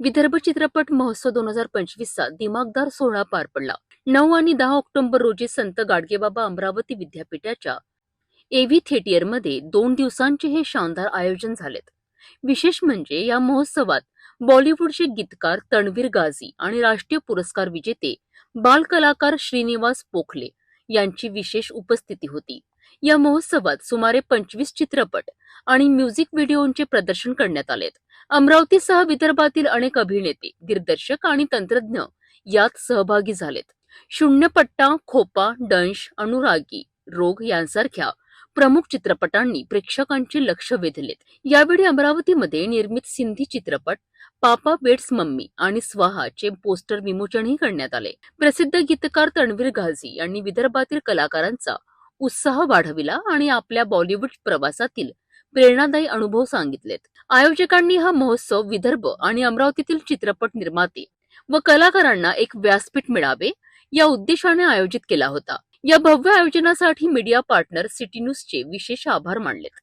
विदर्भ चित्रपट महोत्सव दोन हजार पंचवीसचा दिमागदार सोहळा पार पडला. नऊ आणि दहा ऑक्टोबर रोजी संत गाडगेबाबा अमरावती विद्यापीठाच्या एव्ही थिएटरमध्ये दोन दिवसांचे हे शानदार आयोजन झालेत. विशेष म्हणजे या महोत्सवात बॉलिवूडचे गीतकार तणवीर गाझी आणि राष्ट्रीय पुरस्कार विजेते बालकलाकार श्रीनिवास पोखले यांची विशेष उपस्थिती होती. या महोत्सवात सुमारे पंचवीस चित्रपट आणि म्युझिक व्हिडिओंचे प्रदर्शन करण्यात आलेत. अमरावतीसह विदर्भातील अनेक अभिनेते दिग्दर्शक आणि तंत्रज्ञ यात सहभागी झालेत. शून्यपट्टा खोपा दंश अनुरागी रोग यांसारख्या प्रमुख चित्रपटांनी प्रेक्षकांचे लक्ष वेधलेत. यावेळी अमरावतीमध्ये निर्मित सिंधी चित्रपट पापा बेट्स मम्मी आणि स्वाहाचे पोस्टर विमोचनही करण्यात आले. प्रसिद्ध गीतकार तणवीर घाझी यांनी विदर्भातील कलाकारांचा उत्साह वाढविला आणि आपल्या बॉलिवूड प्रवासातील प्रेरणादायी अनुभव सांगितलेत. आयोजकांनी हा महोत्सव विदर्भ आणि अमरावतीतील चित्रपट निर्माते व कलाकारांना एक व्यासपीठ मिळावे या उद्देशाने आयोजित केला होता. या भव्य आयोजनासाठी मीडिया पार्टनर सिटी न्यूजचे विशेष आभार मानलेत.